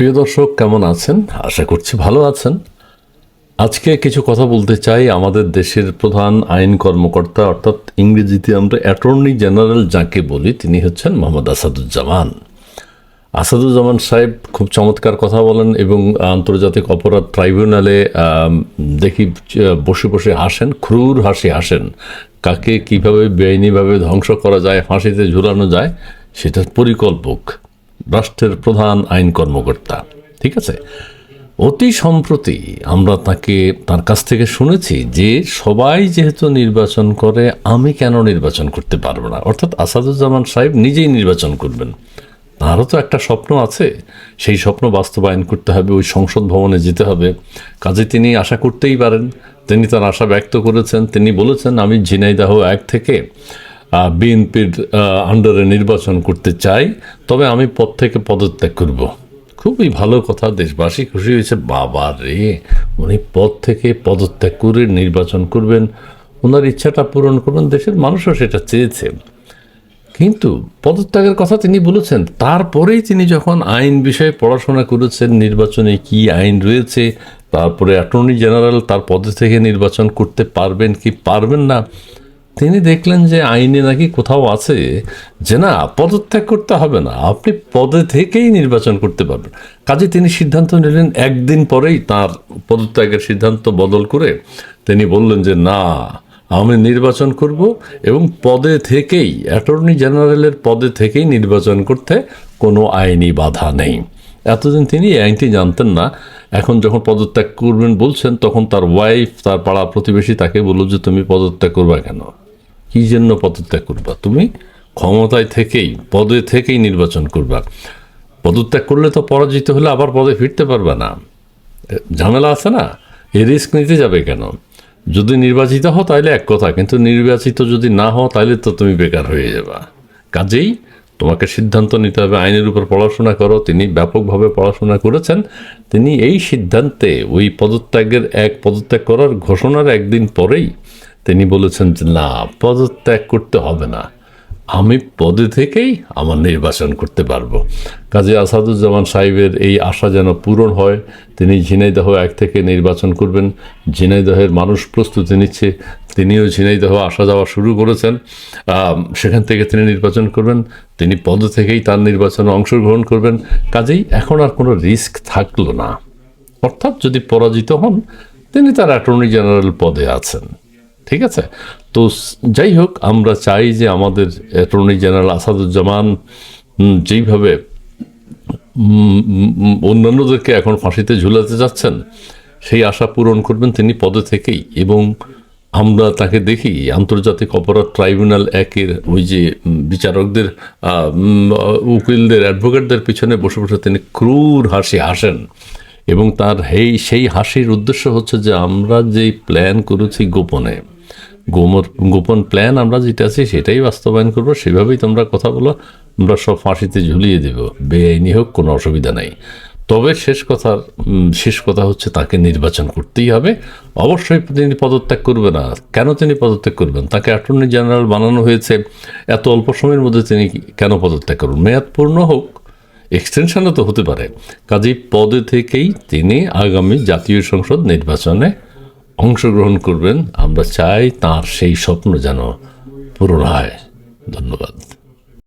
প্রিয় দর্শক, কেমন আছেন? আশা করছি ভালো আছেন। আজকে কিছু কথা বলতে চাই আমাদের দেশের প্রধান আইন কর্মকর্তা, অর্থাৎ ইংরেজিতে আমরা অ্যাটর্নি জেনারেল যাকে বলি, তিনি হচ্ছেন মোহাম্মদ আসাদুজ্জামান। আসাদুজ্জামান সাহেব খুব চমৎকার কথা বলেন এবং আন্তর্জাতিক অপরাধ ট্রাইব্যুনালে দেখি, বসে বসে হাসেন, ক্রুর হাসি হাসেন। কাকে কীভাবে বেআইনিভাবে ধ্বংস করা যায়, ফাঁসিতে ঝুলানো যায় সেটার পরিকল্পক। রাষ্ট্রের প্রধান আইন কর্মকর্তা, ঠিক আছে? অতি সম্প্রতি আমরা তাকে, তার কাছ থেকে শুনেছি যে সবাই যেহেতু নির্বাচন করে, আমি কেন নির্বাচন করতে পারব না? অর্থাৎ আসাদুজ্জামান সাহেব নিজেই নির্বাচন করবেন। তারও তো একটা স্বপ্ন আছে। সেই স্বপ্ন বাস্তবায়ন করতে হবে, ওই সংসদ ভবনে যেতে হবে। কাজে তিনি আশা করতেই পারেন। তিনি তার আশা ব্যক্ত করেছেন। তিনি বলেছেন, আমি ঝিনাইদাহ এক থেকে বিএনপির আন্ডারে নির্বাচন করতে চাই, তবে আমি পদ থেকে পদত্যাগ করব। খুবই ভালো কথা, দেশবাসী খুশি হয়েছে। বাবা রে, উনি পদ থেকে পদত্যাগ করে নির্বাচন করবেন। ওনার ইচ্ছাটা পূরণ করবেন দেশের মানুষও সেটা চেয়েছে। কিন্তু পদত্যাগের কথা তিনি বলেছেন, তারপরেই তিনি যখন আইন বিষয়ে পড়াশোনা করেছেন, নির্বাচনে কি আইন রয়েছে, তারপরে অ্যাটর্নি জেনারেল তার পদে থেকে নির্বাচন করতে পারবেন কি পারবেন না তিনি দেখলেন যে আইনে নাকি কোথাও আছে যে না, পদত্যাগ করতে হবে না, আপনি পদে থেকেই নির্বাচন করতে পারবেন। কাজে তিনি সিদ্ধান্ত নিলেন, একদিন পরেই তার পদত্যাগের সিদ্ধান্ত বদল করে তিনি বললেন যে না, আমি নির্বাচন করব এবং পদে থেকেই, অ্যাটর্নি জেনারেলের পদে থেকেই নির্বাচন করতে কোনো আইনি বাধা নেই। এতদিন তিনি আইনটি জানতেন না। এখন যখন পদত্যাগ করবেন বলছেন, তখন তার ওয়াইফ তার পাড়া প্রতিবেশী তাকে বলল যে, তুমি পদত্যাগ করবা কেন? কী জন্য পদত্যাগ করবা? তুমি ক্ষমতায় থেকেই, পদে থেকেই নির্বাচন করবা। পদত্যাগ করলে তো পরাজিত হলে আবার পদে ফিরতে পারবে না। ঝামেলা আছে না? এ রিস্ক নিতে যাবে কেন? যদি নির্বাচিত হও তাহলে এক কথা, কিন্তু নির্বাচিত যদি না হও তাহলে তো তুমি বেকার হয়ে যাবা। কাজেই তোমাকে সিদ্ধান্ত নিতে হবে, আইনের উপর পড়াশোনা করো। তিনি ব্যাপকভাবে পড়াশোনা করেছেন। তিনি এই সিদ্ধান্তে ওই পদত্যাগের এক, পদত্যাগ করার ঘোষণার একদিন পরেই তিনি বলেছেন যে, না, পদত্যাগ করতে হবে না। আমি পদে থেকেই আমার নির্বাচন করতে পারব। কাজী আসাদুজ্জামান সাহেবের এই আশা যেন পূরণ হয়, তিনি ঝিনাইদহ এক থেকে নির্বাচন করবেন। ঝিনাইদহের মানুষ প্রস্তুতি নিচ্ছে, তিনিও ঝিনাইদহ আসা যাওয়া শুরু করেছেন। সেখান থেকে তিনি নির্বাচন করবেন, তিনি পদ থেকেই তার নির্বাচনে অংশগ্রহণ করবেন। কাজেই এখন আর কোনো রিস্ক থাকল না। অর্থাৎ যদি পরাজিত হন, তিনি তার অ্যাটর্নি জেনারেল পদে আছেন। ঠিক আছে? তো যাই হোক, আমরা চাই যে আমাদের অ্যাটর্নি জেনারেল আসাদুজ্জামান যেইভাবে অন্যান্যদেরকে এখন ফাঁসিতে ঝুলাতে যাচ্ছেন, সেই আশা পূরণ করবেন তিনি পদে থেকেই। এবং আমরা তাকে দেখি, আন্তর্জাতিক অপরাধ ট্রাইব্যুনাল একের ওই যে বিচারকদের উকিলদের, অ্যাডভোকেটদের পিছনে বসে বসে তিনি ক্রূর হাসি হাসেন। এবং তার এই সেই হাসির উদ্দেশ্য হচ্ছে যে আমরা যেই প্ল্যান করেছি গোপনে গোমর, গোপন প্ল্যান আমরা যেটা আছে সেটাই বাস্তবায়ন করব, সেভাবেই তোমরা কথা বলো, আমরা সব ফাঁসিতে ঝুলিয়ে দেব, বেআইনি হোক, কোনো অসুবিধা নেই। তবে শেষ কথা শেষ কথা হচ্ছে তাকে নির্বাচন করতেই হবে। অবশ্যই তিনি পদত্যাগ করবে না। কেন তিনি পদত্যাগ করবেন? তাকে অ্যাটর্নি জেনারেল বানানো হয়েছে। এত অল্প সময়ের মধ্যে তিনি কেন পদত্যাগ করবেন? মেয়াদ পূর্ণ হোক এক্সটেনশনও তো হতে পারে। কাজেই পদে থেকেই তিনি আগামী জাতীয় সংসদ নির্বাচনে অংশগ্রহণ করবেন। আমরা চাই তার সেই স্বপ্ন যেন পূরণ হয়। ধন্যবাদ।